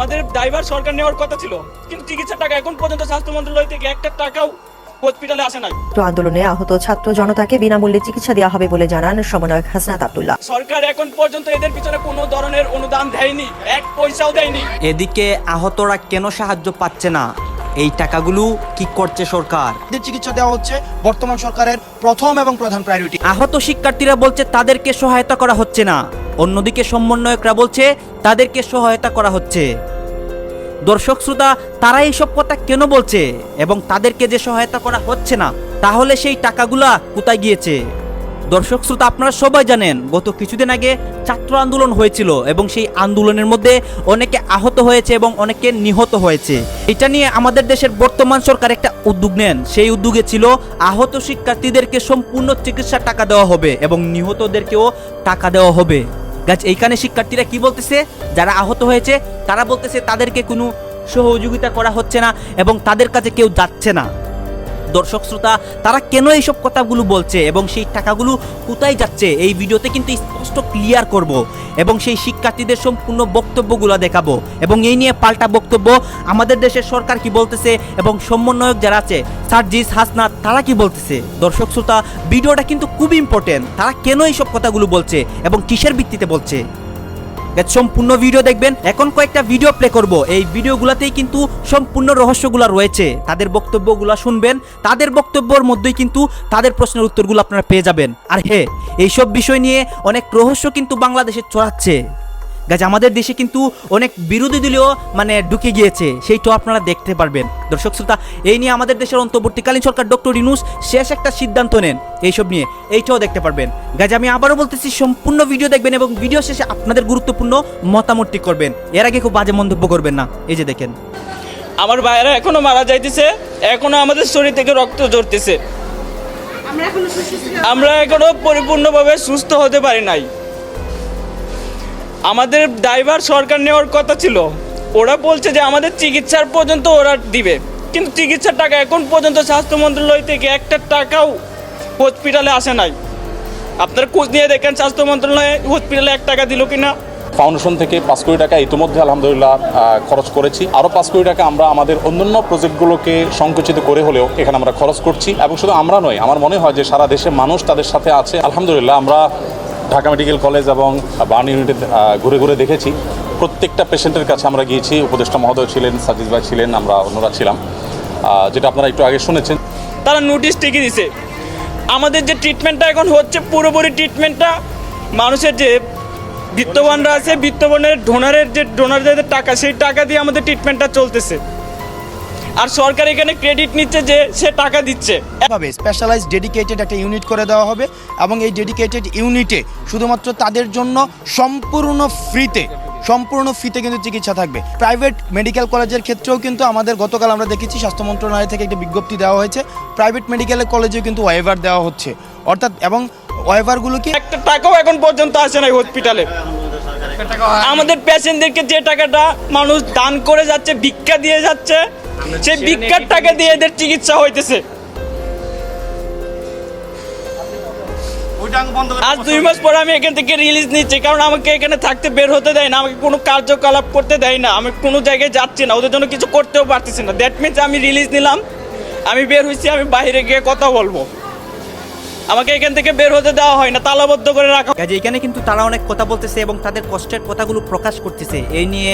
আমাদের ড্রাইভার সরকার নেওয়ার কথা ছিল কিন্তু চিকিৎসার টাকা এখন পর্যন্ত স্বাস্থ্য মন্ত্রণালয় থেকে একটা টাকাও হসপিটালে আসে নাই। তো আন্দোলনে আহত ছাত্র জনতাকে বিনামূল্যে চিকিৎসা দেওয়া হবে বলে জানান সমন্বয়ক হাসনাত আব্দুল্লাহ। সরকার এখন পর্যন্ত এদের পিছনে কোনো ধরনের অনুদান দেয়নি এক পয়সাও দেয়নি। এদিকে আহতরা কেন সাহায্য পাচ্ছে না? এই টাকাগুলো কি করছে সরকার? চিকিৎসা দেওয়া হচ্ছে বর্তমান সরকারের প্রথম এবং প্রধান প্রায়োরিটি আহত শিক্ষার্থীরা বলছে তাদেরকে সহায়তা করা হচ্ছে না। অন্যদিকে সমন্বয়করা বলছে তাদেরকে সহায়তা করা হচ্ছে। দর্শক শ্রোতা তারা এইসব কথা কেন বলছে? এবং তাদেরকে যে সহায়তা করা হচ্ছে না তাহলে সেই টাকাগুলা কোথায় গিয়েছে? দর্শক শ্রোতা, আপনারা সবাই জানেন, গত কিছুদিন আগে ছাত্র আন্দোলন হয়েছিল এবং সেই আন্দোলনের মধ্যে অনেকে আহত হয়েছে এবং অনেকে নিহত হয়েছে। এটা নিয়ে আমাদের দেশের বর্তমান সরকার একটা উদ্যোগ নেন। সেই উদ্যোগে ছিল আহত শিক্ষার্থীদেরকে সম্পূর্ণ চিকিৎসার টাকা দেওয়া হবে এবং নিহতদেরকেও টাকা দেওয়া হবে। গাছ, এইখানে শিক্ষার্থীরা কি বলতেছে? যারা আহত হয়েছে, তারা বলতেছে তাদেরকে কোনো সহযোগিতা করা হচ্ছে না এবং তাদের কাছে কেউ যাচ্ছে না। দর্শক শ্রোতা, তারা কেন এইসব কথাগুলো বলছে এবং সেই টাকাগুলো কোথায় যাচ্ছে এই ভিডিওতে কিন্তু স্পষ্ট ক্লিয়ার করব এবং সেই শিক্ষার্থীদের সম্পূর্ণ বক্তব্যগুলো দেখাবো এবং এই নিয়ে পাল্টা বক্তব্য আমাদের দেশের সরকার কি বলতেছে এবং সমন্বয়ক যারা আছে, সার্জিস, হাসনাত, তারা কি বলতেছে? দর্শক শ্রোতা, ভিডিওটা কিন্তু খুব ইম্পর্টেন্ট তারা কেন এইসব কথাগুলো বলছে এবং কিসের ভিত্তিতে বলছে? সম্পূর্ণ ভিডিও দেখবেন। এখন কয়েকটা ভিডিও প্লে করব। এই ভিডিওগুলোতেই কিন্তু সম্পূর্ণ রহস্যগুলো রয়েছে। তাদের বক্তব্যগুলো শুনবেন। তাদের বক্তব্যের মধ্যেই কিন্তু তাদের প্রশ্নের উত্তরগুলো আপনারা পেয়ে যাবেন। আর হ্যাঁ এইসব বিষয় নিয়ে অনেক রহস্য কিন্তু বাংলাদেশে ছড়াচ্ছে। গাছ আমাদের দেশে কিন্তু অনেক বিরোধী দলীয় মানে ঢুকে গিয়েছে। সেইটাও আপনারা দেখতে পারবেন। দর্শক শ্রোতা এই নিয়ে আমাদের দেশের অন্তর্বর্তীকালীন সরকার ডক্টর ইনুস শেষ একটা সিদ্ধান্ত নেন এইসব নিয়ে। এইটাও দেখতে পারবেন। গাছ আমি আবারও বলতেছি সম্পূর্ণ ভিডিও দেখবেন এবং ভিডিও শেষে আপনাদের গুরুত্বপূর্ণ মতামতটি করবেন। এর আগে খুব বাজে মন্তব্য করবেন না। এই যে দেখেন। আমার ভাইয়েরা এখনও মারা যাইতেছে এখনও আমাদের শরীর থেকে রক্ত ঝরতেছে। আমরা এখনও আমরা এখনও পরিপূর্ণভাবে সুস্থ হতে পারি নাই। আমাদের ড্রাইভার সরকার নেওয়ার কথা ছিল। ওরা বলছে যে আমাদের চিকিৎসার পর্যন্ত ওরা দিবে। কিন্তু চিকিৎসার টাকা এখন পর্যন্ত স্বাস্থ্য মন্ত্রণালয় থেকে একটা টাকাও হসপিটালে আসে নাই। আপনারা খোঁজ নিয়ে দেখেন স্বাস্থ্য মন্ত্রণালয়ে হসপিটালে এক টাকা দিল কিনা। ফাউন্ডেশন থেকে পাঁচ কোটি টাকা ইতিমধ্যে আলহামদুলিল্লাহ খরচ করেছি। আরও পাঁচ কোটি টাকা আমরা আমাদের অন্যান্য প্রজেক্টগুলোকে সংকুচিত করে হলেও এখানে আমরা খরচ করছি। এবং শুধু আমরা নয়, আমার মনে হয় যে সারা দেশের মানুষ তাদের সাথে আছে। আলহামদুলিল্লাহ, আমরা ঢাকা মেডিকেল কলেজ এবং বার্ন ইউনিটে ঘুরে ঘুরে দেখেছি। প্রত্যেকটা পেশেন্টের কাছে আমরা গিয়েছি। উপদেষ্টা মহোদয় ছিলেন, সাজিদ ভাই ছিলেন, আমরা অন্যরা ছিলাম। যেটা আপনারা একটু আগে শুনেছেন। তারা নোটিশ টিকে দিছে। আমাদের যে ট্রিটমেন্টটা এখন হচ্ছে, পুরোপুরি ট্রিটমেন্টটা মানুষের যে বিত্তবানরা আছে, বিত্তবানের ডোনারের যে ডোনারদের টাকা, সেই টাকা দিয়ে আমাদের ট্রিটমেন্টটা চলতেছে। আর সরকার এখানে ক্রেডিট নিচ্ছে যে সে টাকা দিচ্ছে। ভাবে স্পেশালাইজ ডেডিকেটেড একটা ইউনিট করে দেওয়া হবে এবং এই ডেডিকেটেড ইউনিটে শুধুমাত্র তাদের জন্য সম্পূর্ণ ফ্রিতে সম্পূর্ণ ফিতে কিন্তু চিকিৎসা থাকবে। প্রাইভেট মেডিকেল কলেজের ক্ষেত্রেও কিন্তু আমাদের গতকাল আমরা দেখেছি স্বাস্থ্য মন্ত্রণালয় থেকে একটি বিজ্ঞপ্তি দেওয়া হয়েছে। প্রাইভেট মেডিকেল কলেজেও কিন্তু ওয়েভার দেওয়া হচ্ছে। অর্থাৎ এবং ওয়েভারগুলো কি একটা টাকাও এখন পর্যন্ত আসে নাই হসপিটালে আমাদের পেশেন্টদেরকে যে টাকাটা মানুষ দান করে যাচ্ছে ভিক্ষা দিয়ে যাচ্ছে সেই ভিক্ষার টাকা দিয়ে এদের চিকিৎসা হইতেছে। আজ দুই মাস পরে আমি এখান থেকে রিলিজ নিচ্ছি কারণ আমাকে এখানে থাকতে বের হতে দেয় না আমাকে কোনো কার্যকলাপ করতে দেয় না আমি কোনো জায়গায় যাচ্ছি না ওদের জন্য কিছু করতেও পারতেছি না। দ্যাট মিনস আমি রিলিজ নিলাম আমি বের হয়েছি আমি বাইরে গিয়ে কথা বলব। আমাকে এখান থেকে বের হতে দেওয়া হয় না, তালাবদ্ধ করে রাখা কাজে এখানে কিন্তু তারা অনেক কথা বলতেছে এবং তাদের কষ্টের কথাগুলো প্রকাশ করতেছে। এই নিয়ে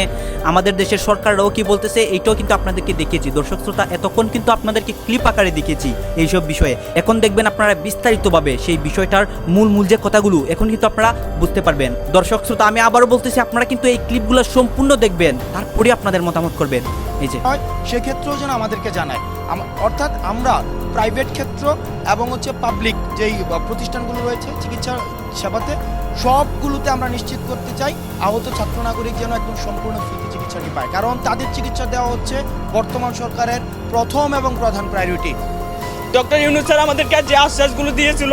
আমাদের দেশের সরকাররাও কি বলতেছে, এইটাও কিন্তু আপনাদেরকে দেখিয়েছি। দর্শক শ্রোতা, এতক্ষণ কিন্তু আপনাদেরকে ক্লিপ আকারে দেখিয়েছি এইসব বিষয়ে। এখন দেখবেন আপনারা বিস্তারিতভাবে সেই বিষয়টার মূল মূল যে কথাগুলো, এখন কিন্তু আপনারা বুঝতে পারবেন। দর্শক শ্রোতা, আমি আবারও বলতেছি, আপনারা কিন্তু এই ক্লিপগুলো সম্পূর্ণ দেখবেন, তারপরে আপনাদের মতামত করবেন। এই যে। হয় সেক্ষেত্রেও যেন আমাদেরকে জানায়। অর্থাৎ আমরা প্রাইভেট ক্ষেত্র এবং হচ্ছে পাবলিক যেই প্রতিষ্ঠানগুলো রয়েছে চিকিৎসা সেবাতে সবগুলোতে আমরা নিশ্চিত করতে চাই আহত ছাত্র নাগরিক যেন একদম সম্পূর্ণ ফ্রিতে চিকিৎসাটি পায়। কারণ তাদের চিকিৎসা দেওয়া হচ্ছে বর্তমান সরকারের প্রথম এবং প্রধান প্রায়োরিটি ডক্টর ইউনুস স্যার আমাদেরকে যে আশ্বাসগুলো দিয়েছিল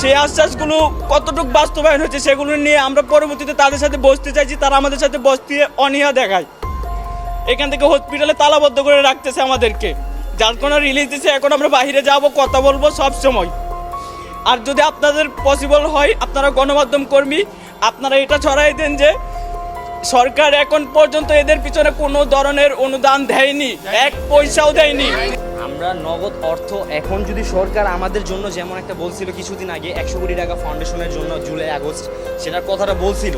সেই আশ্বাসগুলো কতটুকু বাস্তবায়ন হচ্ছে সেগুলো নিয়ে আমরা পরবর্তীতে তাদের সাথে বসতে চাইছি তারা আমাদের সাথে বসতে অনীহা দেখায়। এখান থেকে হসপিটালে তালাবদ্ধ করে রাখতেছে আমাদেরকে। যার কোনো রিলিজ দিছে, এখন আমরা বাইরে যাব, কথা বলব সব সময়। আর যদি আপনাদের পসিবল হয়, আপনারা গণমাধ্যম কর্মী, আপনারা এটা ছড়াই দেন যে, সরকার এখন পর্যন্ত এদের পিছনে কোনো ধরনের অনুদান দেয়নি, এক পয়সাও দেয়নি। আমরা নগদ অর্থ এখন যদি সরকার আমাদের জন্য যেমন একটা বলছিল কিছুদিন আগে, একশো কোটি টাকা ফাউন্ডেশনের জন্য জুলাই আগস্ট, সেটার কথাটা বলছিল।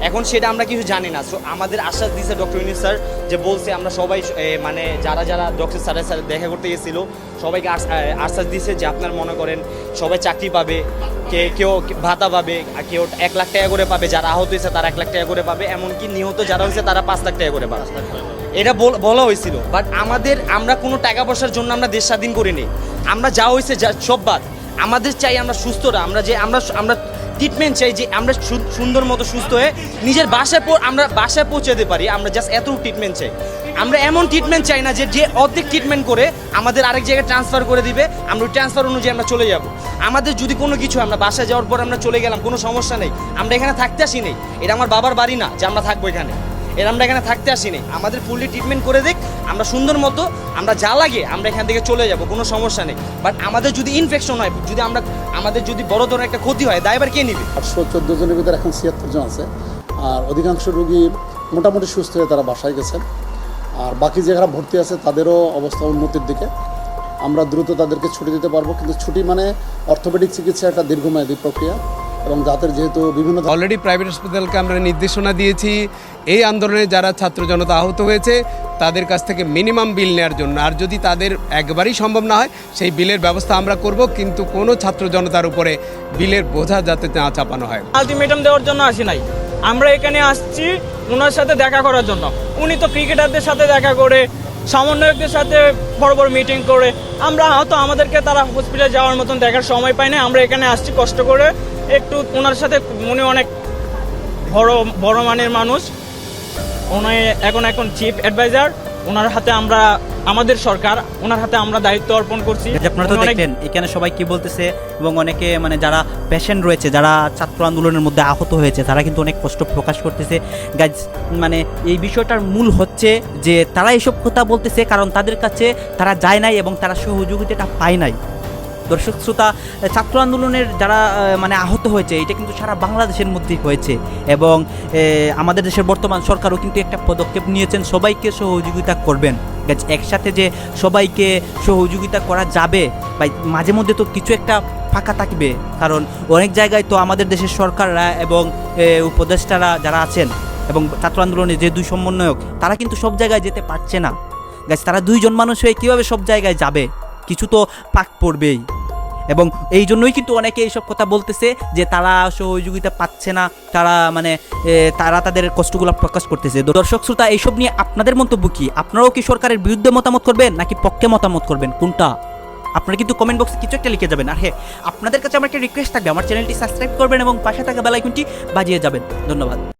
এখন সেটা আমরা কিছু জানি না। সো আমাদের আশ্বাস দিয়েছে ডক্টর ইউনিস স্যার যে বলছে আমরা সবাই মানে যারা যারা ডক্টর স্যারের সাথে দেখা করতে গেছিল, সবাইকে আশ- আশ্বাস দিয়েছে যে আপনার মনে করেন সবাই চাকরি পাবে, কে, কেউ ভাতা পাবে কেউ এক লাখ টাকা করে পাবে, যারা আহত হয়েছে তারা এক লাখ টাকা করে পাবে, এমনকি নিহত যারা হয়েছে তারা পাঁচ লাখ টাকা করে পাবে। এটা বল- বলা হয়েছিল। বাট আমাদের, আমরা কোনো টাকা পয়সার জন্য আমরা দেশ স্বাধীন করিনি। আমরা যা হয়েছে যা, সব বাদ। আমাদের চাই আমরা সুস্থরা, আমরা যে, আমরা আমরা ট্রিটমেন্ট চাই যে আমরা সুন্দর মতো সুস্থ হয়ে নিজের বাসায় আমরা বাসায় পৌঁছাতে পারি, আমরা জাস্ট এত ট্রিটমেন্ট চাই। আমরা এমন ট্রিটমেন্ট চাই না যে যে অর্ধেক ট্রিটমেন্ট করে আমাদের আরেক জায়গায় ট্রান্সফার করে দিবে, আমরা ট্রান্সফার অনুযায়ী আমরা চলে যাব। আমাদের যদি কোনো কিছু আমরা বাসায় যাওয়ার পর আমরা চলে গেলাম, কোনো সমস্যা নেই, আমরা এখানে থাকতে আসি নেই। এটা আমার বাবার বাড়ি না যে আমরা থাকব এখানে। এর আমরা এখানে থাকতে আসিনি। আমাদের ফুললি ট্রিটমেন্ট করে দিক, আমরা সুন্দর মতো, আমরা যা লাগে, আমরা এখান থেকে চলে যাব, কোনো সমস্যা নেই। বাট আমাদের যদি ইনফেকশন হয়, যদি আমরা, আমাদের যদি বড় ধরনের একটা ক্ষতি হয় দায়বার কে নিবে? আটশো চোদ্দ জনের ভিতরে এখন ছিয়াত্তর জন আছে। আর অধিকাংশ রোগী মোটামুটি সুস্থ হয়ে তারা বাসায় গেছেন আর বাকি যে যারা ভর্তি আছে, তাদেরও অবস্থা উন্নতির দিকে। আমরা দ্রুত তাদেরকে ছুটি দিতে পারব, কিন্তু ছুটি মানে অর্থোপেডিক চিকিৎসা একটা দীর্ঘমেয়াদী প্রক্রিয়া। এবং যাদের যেহেতু বিভিন্ন অলরেডি প্রাইভেট হাসপাতালকে আমরা নির্দেশনা দিয়েছি এই আন্দোলনে যারা ছাত্র জনতা আহত হয়েছে তাদের কাছ থেকে মিনিমাম বিল নেওয়ার জন্য। আর যদি তাদের একবারই সম্ভব না হয় সেই বিলের ব্যবস্থা আমরা করব কিন্তু কোনো ছাত্র জনতার উপরে বিলের বোঝা যাতে না চাপানো হয়। আলটিমেটাম দেওয়ার জন্য আসি নাই। আমরা এখানে আসছি ওনার সাথে দেখা করার জন্য। উনি তো ক্রিকেটারদের সাথে দেখা করে সমন্বয়কদের সাথে বড় বড় মিটিং করে আমরা হয়তো আমাদেরকে তারা হসপিটালে যাওয়ার মতন দেখার সময় পাই না আমরা এখানে আসছি কষ্ট করে একটু ওনার সাথে মনে অনেক বড় বড় মানের মানুষ। উনি এখন এখন চিফ অ্যাডভাইজার ওনার হাতে আমরা আমাদের সরকার ওনার হাতে আমরা দায়িত্ব অর্পণ করছি। আপনারা তো দেখলেন এখানে সবাই কি বলতেছে এবং অনেকে মানে যারা পেশেন্ট রয়েছে যারা ছাত্র আন্দোলনের মধ্যে আহত হয়েছে তারা কিন্তু অনেক কষ্ট প্রকাশ করতেছে। গাইজ মানে এই বিষয়টার মূল হচ্ছে যে তারা এসব কথা বলতেছে কারণ তাদের কাছে তারা যায় নাই এবং তারা সহযোগিতাটা পায় নাই। দর্শক শ্রোতা, ছাত্র আন্দোলনের যারা মানে আহত হয়েছে, এটা কিন্তু সারা বাংলাদেশের মধ্যেই হয়েছে এবং আমাদের দেশের বর্তমান সরকারও কিন্তু একটা পদক্ষেপ নিয়েছেন, সবাইকে সহযোগিতা করবেন। একসাথে যে সবাইকে সহযোগিতা করা যাবে, বা মাঝে মধ্যে তো কিছু একটা ফাঁকা থাকবে, কারণ অনেক জায়গায় তো আমাদের দেশের সরকাররা এবং উপদেষ্টারা যারা আছেন এবং ছাত্র আন্দোলনে যে দুই সমন্বয়ক, তারা কিন্তু সব জায়গায় যেতে পারছে না। গাছ তারা দুইজন মানুষ হয়ে কীভাবে সব জায়গায় যাবে? কিছু তো পাক পড়বেই। এবং এই জন্যই কিন্তু অনেকে এইসব কথা বলতেছে যে তারা সহযোগিতা পাচ্ছে না, তারা মানে তারা তাদের কষ্টগুলো প্রকাশ করতেছে। দর্শক শ্রোতা, এইসব নিয়ে আপনাদের মন্তব্য কি? আপনারাও কি সরকারের বিরুদ্ধে মতামত করবেন নাকি পক্ষে মতামত করবেন? কোনটা? আপনারা কিন্তু কমেন্ট বক্সে কিছু একটা লিখে যাবেন। আর হ্যাঁ আপনাদের কাছে আমার একটা রিকোয়েস্ট থাকবে। আমার চ্যানেলটি সাবস্ক্রাইব করবেন এবং পাশে থাকা বেলাইকনটি বাজিয়ে যাবেন। ধন্যবাদ।